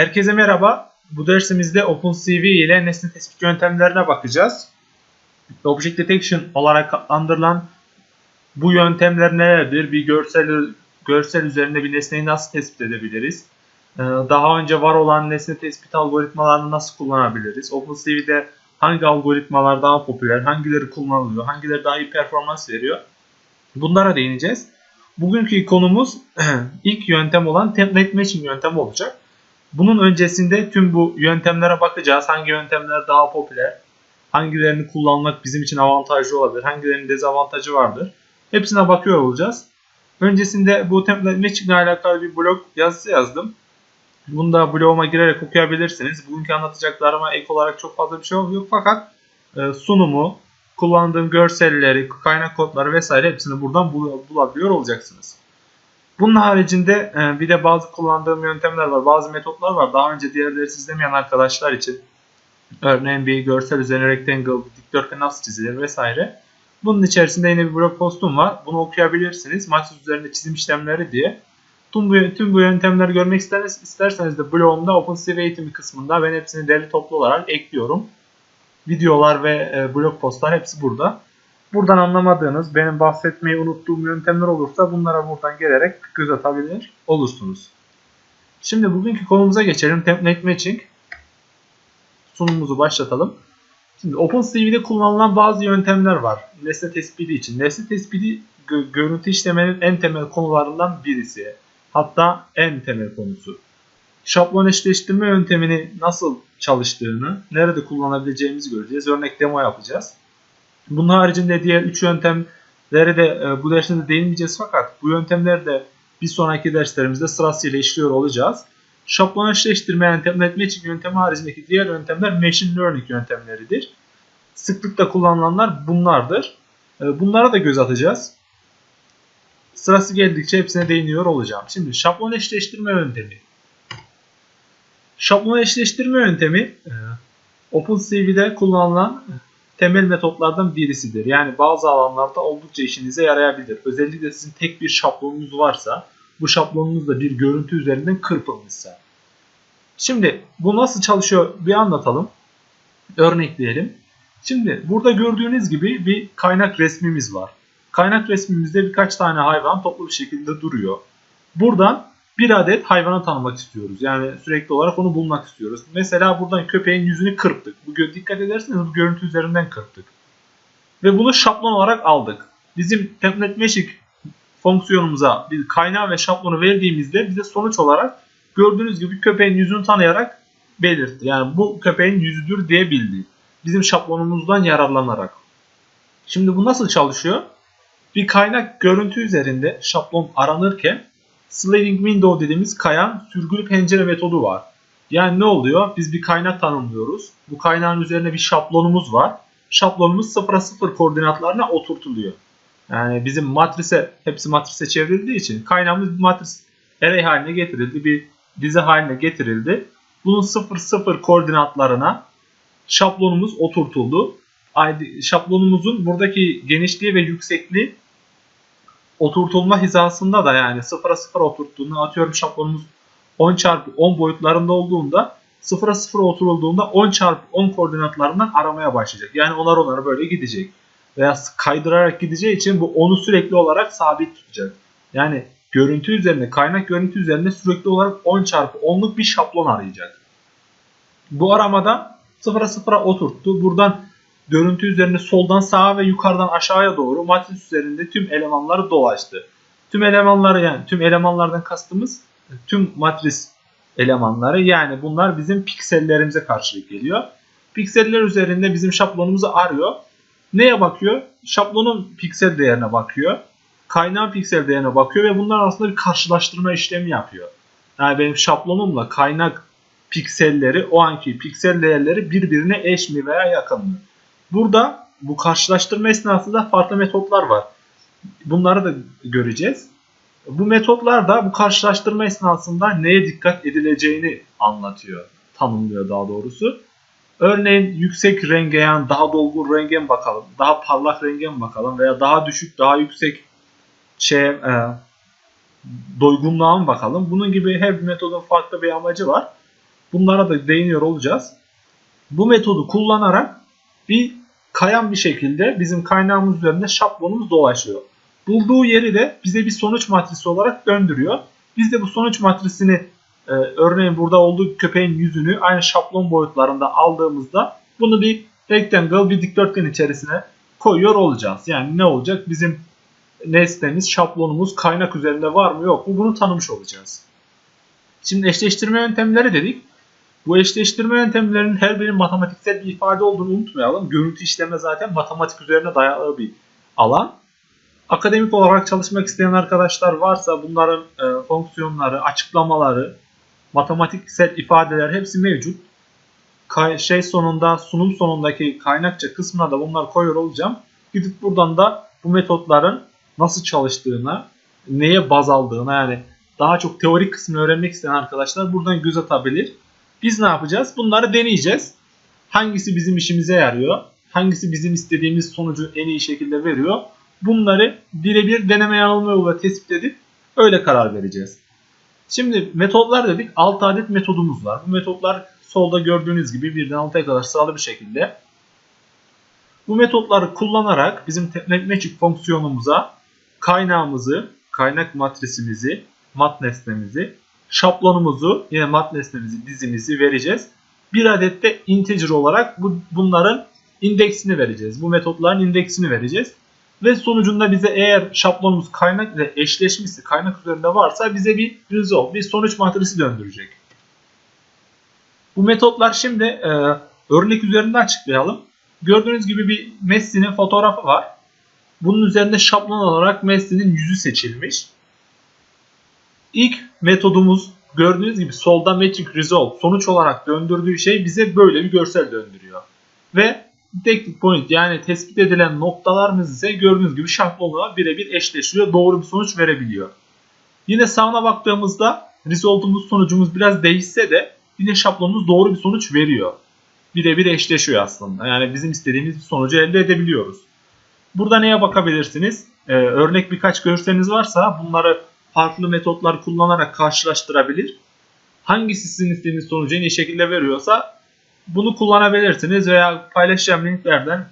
Herkese merhaba. Bu dersimizde OpenCV ile nesne tespit yöntemlerine bakacağız. Object Detection olarak adlandırılan bu yöntemler nelerdir? Bir görsel görsel üzerinde bir nesneyi nasıl tespit edebiliriz? Ee, Daha önce var olan nesne tespit algoritmalarını nasıl kullanabiliriz? OpenCV'de hangi algoritmalar daha popüler, hangileri kullanılıyor, hangileri daha iyi performans veriyor? Bunlara değineceğiz. Bugünkü konumuz ilk yöntem olan template matching yöntemi olacak. Bunun öncesinde tüm bu yöntemlere bakacağız. Hangi yöntemler daha popüler, hangilerini kullanmak bizim için avantajlı olabilir, hangilerinin dezavantajı vardır. Hepsine bakıyor olacağız. Öncesinde bu template ile alakalı bir blog yazısı yazdım. Bunu da bloguma girerek okuyabilirsiniz. Bugünkü anlatacaklarıma ek olarak çok fazla bir şey yok fakat e, sunumu, kullandığım görselleri, kaynak kodları vesaire hepsini buradan bul- bulabiliyor olacaksınız. Bunun haricinde e, bir de bazı kullandığım yöntemler var, bazı metotlar var. Daha önce diğer dersi izlemeyen arkadaşlar için örneğin bir görsel üzerine rectangle, dikdörtgen nasıl çizilir vesaire. Bunun içerisinde yine bir blog postum var. Bunu okuyabilirsiniz. Matris üzerinde çizim işlemleri diye. Tüm bu, tüm bu yöntemleri görmek isterseniz, isterseniz de blogumda OpenCV eğitimi kısmında ben hepsini derli toplu olarak ekliyorum. Videolar ve e, blog postlar hepsi burada. Buradan anlamadığınız, benim bahsetmeyi unuttuğum yöntemler olursa bunlara buradan gelerek göz atabilir olursunuz. Şimdi bugünkü konumuza geçelim. Template Matching. Sunumumuzu başlatalım. Şimdi OpenCV'de kullanılan bazı yöntemler var. Nesne tespiti için. Nesne tespiti gö- görüntü işlemenin en temel konularından birisi. Hatta en temel konusu. Şablon eşleştirme yöntemini nasıl çalıştığını, nerede kullanabileceğimizi göreceğiz. Örnek demo yapacağız. Bunun haricinde diğer 3 yöntemlere de e, bu derste değinmeyeceğiz fakat bu yöntemleri de bir sonraki derslerimizde sırasıyla işliyor olacağız. Şablon eşleştirme yani template matching yöntemi haricindeki diğer yöntemler machine learning yöntemleridir. Sıklıkla kullanılanlar bunlardır. E, Bunlara da göz atacağız. Sırası geldikçe hepsine değiniyor olacağım. Şimdi şablon eşleştirme yöntemi. Şablon eşleştirme yöntemi e, OpenCV'de kullanılan temel metotlardan birisidir. Yani bazı alanlarda oldukça işinize yarayabilir. Özellikle sizin tek bir şablonunuz varsa, bu şablonunuz da bir görüntü üzerinden kırpılmışsa. Şimdi bu nasıl çalışıyor bir anlatalım. Örnekleyelim. Şimdi burada gördüğünüz gibi bir kaynak resmimiz var. Kaynak resmimizde birkaç tane hayvan toplu bir şekilde duruyor. Buradan bir adet hayvanı tanımak istiyoruz. Yani sürekli olarak onu bulmak istiyoruz. Mesela buradan köpeğin yüzünü kırptık. Bu dikkat ederseniz bu görüntü üzerinden kırptık. Ve bunu şablon olarak aldık. Bizim template matching fonksiyonumuza bir kaynağı ve şablonu verdiğimizde bize sonuç olarak gördüğünüz gibi köpeğin yüzünü tanıyarak belirtti. Yani bu köpeğin yüzüdür diye bildi. Bizim şablonumuzdan yararlanarak. Şimdi bu nasıl çalışıyor? Bir kaynak görüntü üzerinde şablon aranırken sliding window dediğimiz kayan sürgülü pencere metodu var. Yani ne oluyor? Biz bir kaynak tanımlıyoruz. Bu kaynağın üzerine bir şablonumuz var. Şablonumuz 0'a 0 koordinatlarına oturtuluyor. Yani bizim matrise, hepsi matrise çevrildiği için kaynağımız bir matris array haline getirildi. Bir dizi haline getirildi. Bunun 0 0 koordinatlarına şablonumuz oturtuldu. Şablonumuzun buradaki genişliği ve yüksekliği oturtulma hizasında da yani 0'a 0 oturttuğunda atıyorum şablonumuz 10 çarpı 10 boyutlarında olduğunda 0'a 0 oturulduğunda 10 çarpı 10 koordinatlarından aramaya başlayacak. Yani onar onar böyle gidecek. Veya kaydırarak gideceği için bu onu sürekli olarak sabit tutacak. Yani görüntü üzerine, kaynak görüntü üzerinde sürekli olarak 10 çarpı 10'luk bir şablon arayacak. Bu aramada 0'a 0'a oturttu. Buradan görüntü üzerinde soldan sağa ve yukarıdan aşağıya doğru matris üzerinde tüm elemanları dolaştı. Tüm elemanları yani tüm elemanlardan kastımız tüm matris elemanları yani bunlar bizim piksellerimize karşılık geliyor. Pikseller üzerinde bizim şablonumuzu arıyor. Neye bakıyor? Şablonun piksel değerine bakıyor. Kaynağın piksel değerine bakıyor ve bunlar arasında bir karşılaştırma işlemi yapıyor. Yani benim şablonumla kaynak pikselleri o anki piksel değerleri birbirine eş mi veya yakın mı? Burada bu karşılaştırma esnasında farklı metotlar var. Bunları da göreceğiz. Bu metotlar da bu karşılaştırma esnasında neye dikkat edileceğini anlatıyor. Tanımlıyor daha doğrusu. Örneğin yüksek renge yani daha dolgun renge mi bakalım, daha parlak renge mi bakalım veya daha düşük, daha yüksek şey e, doygunluğa mı bakalım. Bunun gibi her bir metodun farklı bir amacı var. Bunlara da değiniyor olacağız. Bu metodu kullanarak bir kayan bir şekilde bizim kaynağımız üzerinde şablonumuz dolaşıyor. Bulduğu yeri de bize bir sonuç matrisi olarak döndürüyor. Biz de bu sonuç matrisini e, örneğin burada olduğu köpeğin yüzünü aynı şablon boyutlarında aldığımızda bunu bir rectangle bir dikdörtgen içerisine koyuyor olacağız. Yani ne olacak? Bizim nesnemiz, şablonumuz kaynak üzerinde var mı yok mu bunu tanımış olacağız. Şimdi eşleştirme yöntemleri dedik. Bu eşleştirme yöntemlerinin her birinin matematiksel bir ifade olduğunu unutmayalım. Görüntü işleme zaten matematik üzerine dayalı bir alan. Akademik olarak çalışmak isteyen arkadaşlar varsa bunların e, fonksiyonları, açıklamaları, matematiksel ifadeler hepsi mevcut. Kay, şey sonunda, sunum sonundaki kaynakça kısmına da bunlar koyuyor olacağım. Gidip buradan da bu metotların nasıl çalıştığına, neye baz aldığına yani daha çok teorik kısmını öğrenmek isteyen arkadaşlar buradan göz atabilir. Biz ne yapacağız? Bunları deneyeceğiz. Hangisi bizim işimize yarıyor? Hangisi bizim istediğimiz sonucu en iyi şekilde veriyor? Bunları birebir deneme yanılma yoluyla tespit edip öyle karar vereceğiz. Şimdi metotlar dedik. 6 adet metodumuz var. Bu metotlar solda gördüğünüz gibi birden 6'ya kadar sıralı bir şekilde. Bu metotları kullanarak bizim Magic fonksiyonumuza kaynağımızı, kaynak matrisimizi, mat nesnemizi, şablonumuzu, yine mat nesnemizi, dizimizi vereceğiz. Bir adet de integer olarak bu, bunların indeksini vereceğiz. Bu metotların indeksini vereceğiz. Ve sonucunda bize eğer şablonumuz kaynak ile eşleşmişse, kaynak üzerinde varsa bize bir result, bir sonuç matrisi döndürecek. Bu metotlar şimdi e, örnek üzerinde açıklayalım. Gördüğünüz gibi bir Messi'nin fotoğrafı var. Bunun üzerinde şablon olarak Messi'nin yüzü seçilmiş. İlk metodumuz gördüğünüz gibi solda metric result sonuç olarak döndürdüğü şey bize böyle bir görsel döndürüyor. Ve detected point yani tespit edilen noktalarımız ise gördüğünüz gibi şablonla birebir eşleşiyor. Doğru bir sonuç verebiliyor. Yine sağına baktığımızda resultumuz sonucumuz biraz değişse de yine şablonumuz doğru bir sonuç veriyor. Birebir eşleşiyor aslında. Yani bizim istediğimiz bir sonucu elde edebiliyoruz. Burada neye bakabilirsiniz? Ee, örnek birkaç görseliniz varsa bunları farklı metotlar kullanarak karşılaştırabilir. Hangisi sizin istediğiniz sonucu en iyi şekilde veriyorsa bunu kullanabilirsiniz veya paylaşacağım linklerden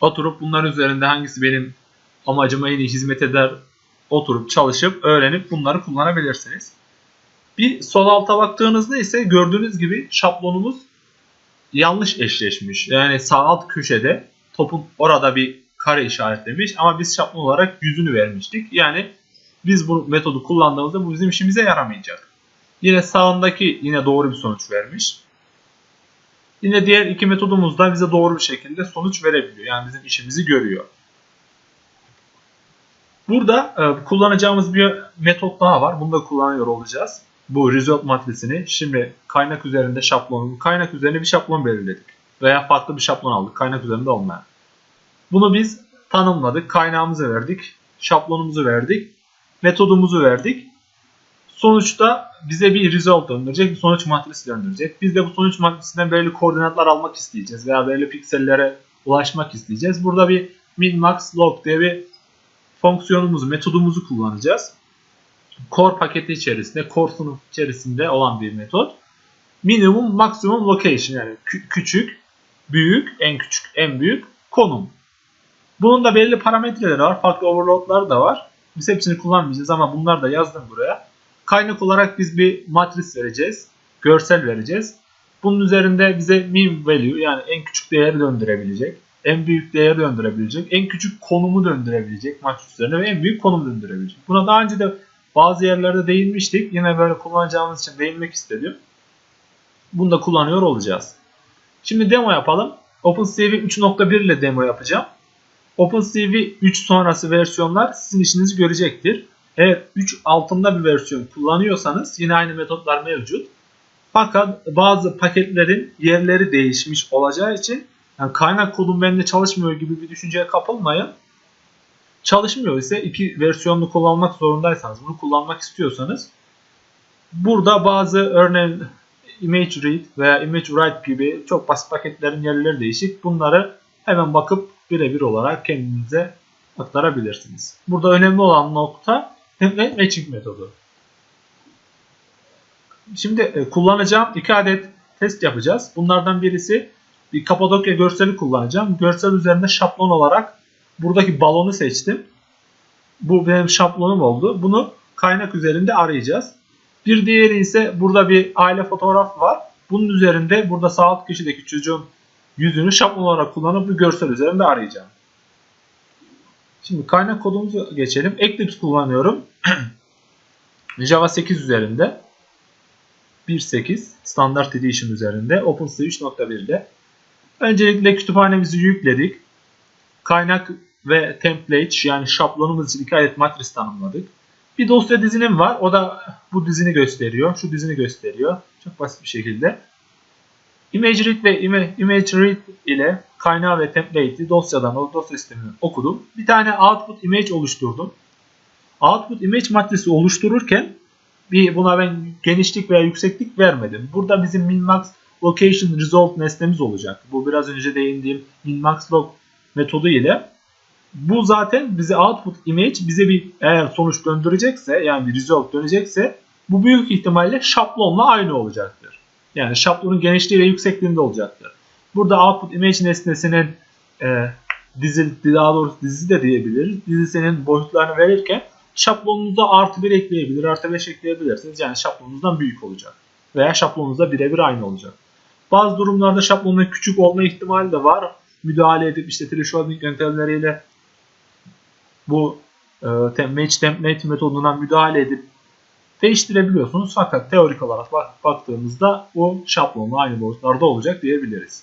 oturup bunlar üzerinde hangisi benim amacıma en iyi hizmet eder oturup çalışıp öğrenip bunları kullanabilirsiniz. Bir sol alta baktığınızda ise gördüğünüz gibi şablonumuz yanlış eşleşmiş. Yani sağ alt köşede topun orada bir kare işaretlemiş ama biz şablon olarak yüzünü vermiştik. Yani biz bu metodu kullandığımızda bu bizim işimize yaramayacak. Yine sağındaki yine doğru bir sonuç vermiş. Yine diğer iki metodumuz da bize doğru bir şekilde sonuç verebiliyor. Yani bizim işimizi görüyor. Burada e, kullanacağımız bir metot daha var. Bunu da kullanıyor olacağız. Bu result matrisini. Şimdi kaynak üzerinde şablonu, kaynak üzerine bir şablon belirledik. Veya farklı bir şablon aldık. Kaynak üzerinde olmayan. Bunu biz tanımladık. Kaynağımızı verdik. Şablonumuzu verdik. Metodumuzu verdik. Sonuçta bize bir result döndürecek, sonuç matrisi döndürecek. Biz de bu sonuç matrisinden belirli koordinatlar almak isteyeceğiz veya belirli piksellere ulaşmak isteyeceğiz. Burada bir min max log diye bir fonksiyonumuzu, metodumuzu kullanacağız. Core paketi içerisinde, core sınıf içerisinde olan bir metot. Minimum, maksimum location yani küçük, büyük, en küçük, en büyük konum. Bunun da belli parametreleri var. Farklı overloadlar da var. Biz hepsini kullanmayacağız ama bunlar da yazdım buraya. Kaynak olarak biz bir matris vereceğiz. Görsel vereceğiz. Bunun üzerinde bize min value yani en küçük değeri döndürebilecek. En büyük değeri döndürebilecek. En küçük konumu döndürebilecek matris üzerinde ve en büyük konum döndürebilecek. Buna daha önce de bazı yerlerde değinmiştik. Yine böyle kullanacağımız için değinmek istedim. Bunu da kullanıyor olacağız. Şimdi demo yapalım. OpenCV 3.1 ile demo yapacağım. OpenCV 3 sonrası versiyonlar sizin işinizi görecektir. Eğer 3 altında bir versiyon kullanıyorsanız yine aynı metotlar mevcut. Fakat bazı paketlerin yerleri değişmiş olacağı için yani kaynak kodum bende çalışmıyor gibi bir düşünceye kapılmayın. Çalışmıyor ise iki versiyonlu kullanmak zorundaysanız, bunu kullanmak istiyorsanız burada bazı örneğin image read veya image write gibi çok basit paketlerin yerleri değişik. Bunları hemen bakıp birebir olarak kendinize aktarabilirsiniz. Burada önemli olan nokta matching metodu. Şimdi e, kullanacağım iki adet test yapacağız. Bunlardan birisi bir Kapadokya görseli kullanacağım. Görsel üzerinde şablon olarak buradaki balonu seçtim. Bu benim şablonum oldu. Bunu kaynak üzerinde arayacağız. Bir diğeri ise burada bir aile fotoğrafı var. Bunun üzerinde burada sağ alt köşedeki çocuğun yüzünü şablon olarak kullanıp bu görsel üzerinde arayacağım. Şimdi kaynak kodumuzu geçelim. Eclipse kullanıyorum. Java 8 üzerinde. 1.8 Standard Edition üzerinde. OpenSea 3.1'de. Öncelikle kütüphanemizi yükledik. Kaynak ve template yani şablonumuz için iki adet matris tanımladık. Bir dosya dizinim var. O da bu dizini gösteriyor. Şu dizini gösteriyor. Çok basit bir şekilde. ImageRead ve ImageRead ile kaynağı ve template'i dosyadan, dosya sisteminden okudum. Bir tane output image oluşturdum. Output image matrisi oluştururken bir buna ben genişlik veya yükseklik vermedim. Burada bizim minmax location result nesnemiz olacak. Bu biraz önce değindiğim minmax log metodu ile bu zaten bize output image bize bir eğer sonuç döndürecekse yani bir result dönecekse bu büyük ihtimalle şablonla aynı olacaktır. Yani şablonun genişliği ve yüksekliğinde olacaktır. Burada output image nesnesinin e, dizi, daha doğrusu dizi de diyebiliriz. Dizisinin boyutlarını verirken şablonunuza artı 1 ekleyebilir, artı 5 ekleyebilirsiniz. Yani şablonunuzdan büyük olacak. Veya şablonunuzda birebir aynı olacak. Bazı durumlarda şablonun küçük olma ihtimali de var. Müdahale edip işte thresholding yöntemleriyle bu e, match template metoduna müdahale edip değiştirebiliyorsunuz. Fakat teorik olarak bak, baktığımızda o şablonla aynı boyutlarda olacak diyebiliriz.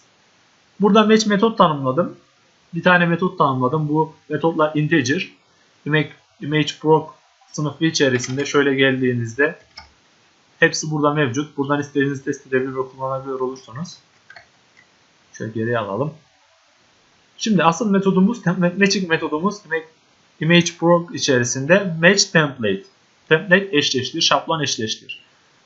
Burada match metot tanımladım. Bir tane metot tanımladım. Bu metotlar integer. Image, image proc sınıfı içerisinde şöyle geldiğinizde hepsi burada mevcut. Buradan istediğinizi test edebilir ve kullanabilir olursunuz. Şöyle geriye alalım. Şimdi asıl metodumuz, matching metodumuz image proc içerisinde match template. Template eşleştir, şablon eşleştir.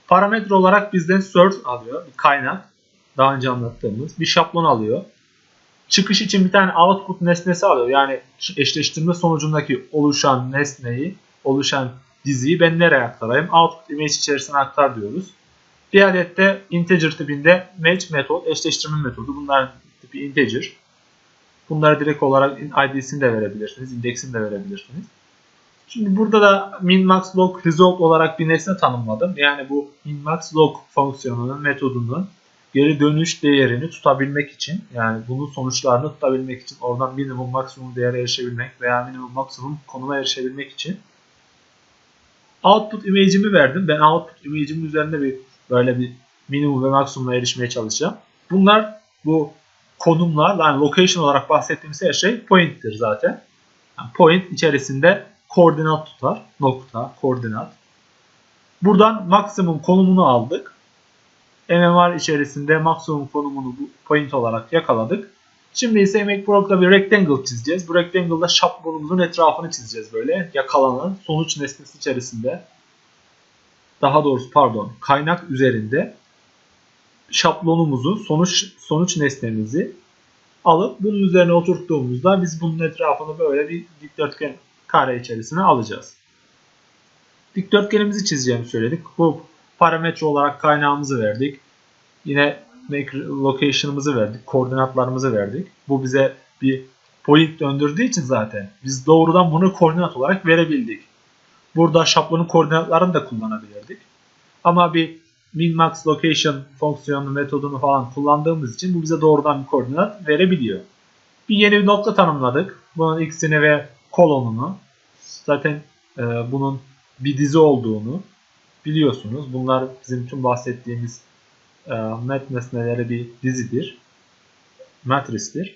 Parametre olarak bizden source alıyor, bir kaynak. Daha önce anlattığımız bir şablon alıyor. Çıkış için bir tane output nesnesi alıyor. Yani eşleştirme sonucundaki oluşan nesneyi, oluşan diziyi ben nereye aktarayım? Output image içerisine aktar diyoruz. Bir adet de integer tipinde match metod, eşleştirme metodu. Bunlar tipi integer. Bunları direkt olarak ID'sini de verebilirsiniz, indeksini de verebilirsiniz. Şimdi burada da minmax log result olarak bir nesne tanımladım. Yani bu minmax log fonksiyonunun metodunun geri dönüş değerini tutabilmek için yani bunun sonuçlarını tutabilmek için oradan minimum maksimum değere erişebilmek veya minimum maksimum konuma erişebilmek için output image'imi verdim. Ben output image'imin üzerinde bir böyle bir minimum ve maksimuma erişmeye çalışacağım. Bunlar bu konumlar yani location olarak bahsettiğimiz her şey point'tir zaten. Yani point içerisinde koordinat tutar. Nokta, koordinat. Buradan maksimum konumunu aldık. MMR içerisinde maksimum konumunu bu point olarak yakaladık. Şimdi ise Make bir rectangle çizeceğiz. Bu rectangle'da şablonumuzun etrafını çizeceğiz böyle. Yakalanan sonuç nesnesi içerisinde. Daha doğrusu pardon kaynak üzerinde şablonumuzu, sonuç sonuç nesnemizi alıp bunun üzerine oturttuğumuzda biz bunun etrafını böyle bir dikdörtgen kare içerisine alacağız. Dikdörtgenimizi çizeceğimi söyledik. Bu parametre olarak kaynağımızı verdik. Yine make location'ımızı verdik. Koordinatlarımızı verdik. Bu bize bir point döndürdüğü için zaten biz doğrudan bunu koordinat olarak verebildik. Burada şablonun koordinatlarını da kullanabilirdik. Ama bir minmax location fonksiyonu metodunu falan kullandığımız için bu bize doğrudan bir koordinat verebiliyor. Bir yeni bir nokta tanımladık. Bunun x'ini ve kolonunu. Zaten e, bunun bir dizi olduğunu biliyorsunuz. Bunlar bizim tüm bahsettiğimiz e, mat nesneleri bir dizidir. Matristir.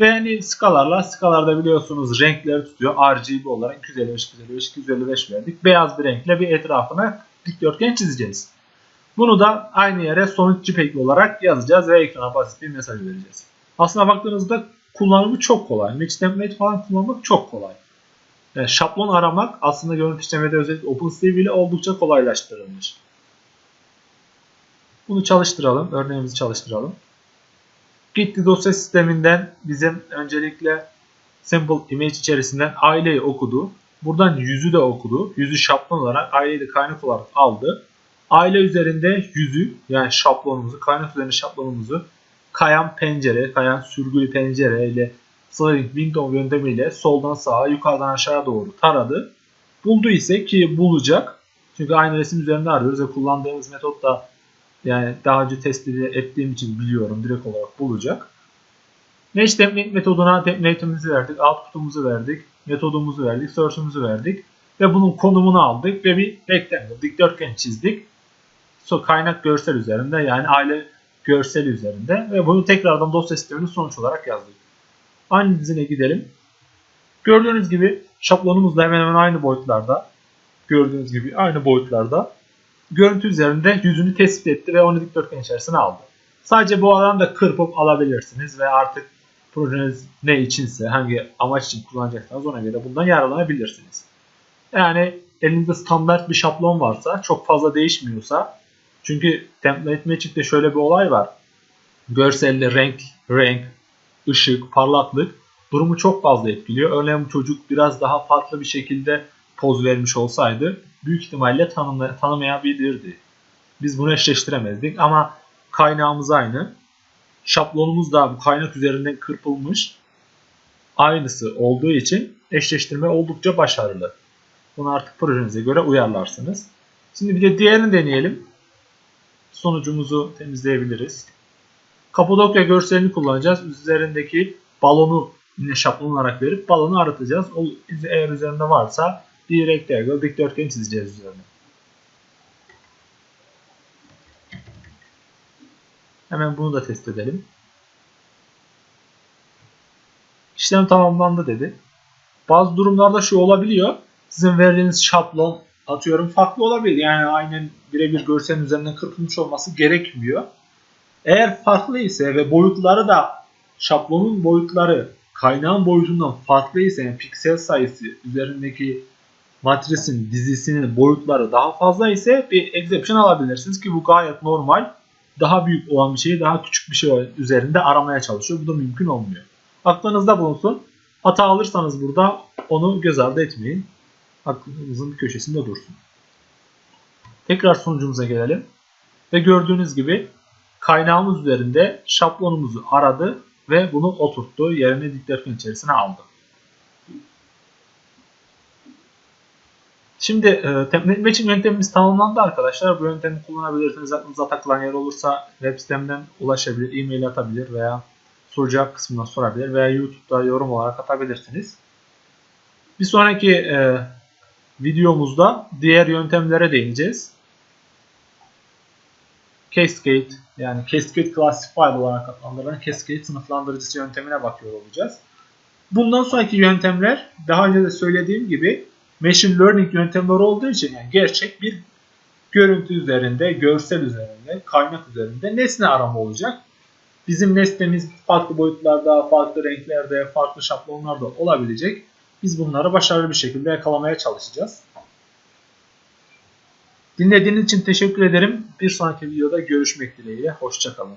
Ve yani skalarla skalarda biliyorsunuz renkleri tutuyor. RGB olarak 255, 255, 255 verdik. Beyaz bir renkle bir etrafına dikdörtgen çizeceğiz. Bunu da aynı yere sonuç JPEG olarak yazacağız ve ekrana basit bir mesaj vereceğiz. Aslına baktığınızda kullanımı çok kolay. Match template falan kullanmak çok kolay. Yani şablon aramak aslında görüntü işlemede özellikle OpenCV ile oldukça kolaylaştırılmış. Bunu çalıştıralım. Örneğimizi çalıştıralım. Gitti dosya sisteminden bizim öncelikle simple image içerisinden aileyi okudu. Buradan yüzü de okudu. Yüzü şablon olarak aileyi de kaynak olarak aldı. aile üzerinde yüzü yani şablonumuzu, kaynak üzerinde şablonumuzu kayan pencere, kayan sürgülü pencere ile sliding window yöntemiyle soldan sağa, yukarıdan aşağıya doğru taradı. Buldu ise ki bulacak. Çünkü aynı resim üzerinde arıyoruz ve kullandığımız metot da yani daha önce test ettiğim için biliyorum direkt olarak bulacak. Mesh template metoduna template'imizi verdik, output'umuzu verdik, metodumuzu verdik, source'umuzu verdik ve bunun konumunu aldık ve bir rectangle, dikdörtgen çizdik. So, kaynak görsel üzerinde yani aile görseli üzerinde ve bunu tekrardan dosya sistemine sonuç olarak yazdık. Aynı dizine gidelim. Gördüğünüz gibi şablonumuz da hemen hemen aynı boyutlarda. Gördüğünüz gibi aynı boyutlarda. Görüntü üzerinde yüzünü tespit etti ve onu dikdörtgen içerisine aldı. Sadece bu alanı da kırpıp alabilirsiniz ve artık projeniz ne içinse, hangi amaç için kullanacaksanız ona göre bundan yararlanabilirsiniz. Yani elinizde standart bir şablon varsa, çok fazla değişmiyorsa, çünkü template matching'de şöyle bir olay var. Görselde renk, renk, ışık, parlaklık durumu çok fazla etkiliyor. Örneğin bu çocuk biraz daha farklı bir şekilde poz vermiş olsaydı büyük ihtimalle tanım, tanımayabilirdi. Biz bunu eşleştiremezdik ama kaynağımız aynı. Şablonumuz da bu kaynak üzerinden kırpılmış. Aynısı olduğu için eşleştirme oldukça başarılı. Bunu artık projenize göre uyarlarsınız. Şimdi bir de diğerini deneyelim. Sonucumuzu temizleyebiliriz. Kapadokya görselini kullanacağız. Üzerindeki balonu yine şablon olarak verip balonu aratacağız. O eğer üzerinde varsa bir rectangle dikdörtgen çizeceğiz üzerine. Hemen bunu da test edelim. İşlem tamamlandı dedi. Bazı durumlarda şu olabiliyor. Sizin verdiğiniz şablon atıyorum farklı olabilir. Yani aynen birebir görselin üzerinden kırpılmış olması gerekmiyor. Eğer farklı ise ve boyutları da şablonun boyutları kaynağın boyutundan farklı ise yani piksel sayısı üzerindeki matrisin dizisinin boyutları daha fazla ise bir exception alabilirsiniz ki bu gayet normal. Daha büyük olan bir şeyi daha küçük bir şey üzerinde aramaya çalışıyor. Bu da mümkün olmuyor. Aklınızda bulunsun. Hata alırsanız burada onu göz ardı etmeyin. Aklınızın bir köşesinde dursun. Tekrar sonucumuza gelelim. Ve gördüğünüz gibi kaynağımız üzerinde şablonumuzu aradı ve bunu oturttu. Yerine dikdörtgen içerisine aldı. Şimdi e, matching yöntemimiz tamamlandı arkadaşlar. Bu yöntemi kullanabilirsiniz. Aklınıza takılan yer olursa web sitemden ulaşabilir, e-mail atabilir veya soracak kısmına sorabilir veya YouTube'da yorum olarak atabilirsiniz. Bir sonraki e, videomuzda diğer yöntemlere değineceğiz. Cascade yani Cascade Classified olarak adlandırılan Cascade sınıflandırıcısı yöntemine bakıyor olacağız. Bundan sonraki yöntemler daha önce de söylediğim gibi machine learning yöntemleri olduğu için yani gerçek bir görüntü üzerinde, görsel üzerinde, kaynak üzerinde nesne arama olacak. Bizim nesnemiz farklı boyutlarda, farklı renklerde, farklı şablonlarda olabilecek. Biz bunları başarılı bir şekilde yakalamaya çalışacağız. Dinlediğiniz için teşekkür ederim. Bir sonraki videoda görüşmek dileğiyle. Hoşçakalın.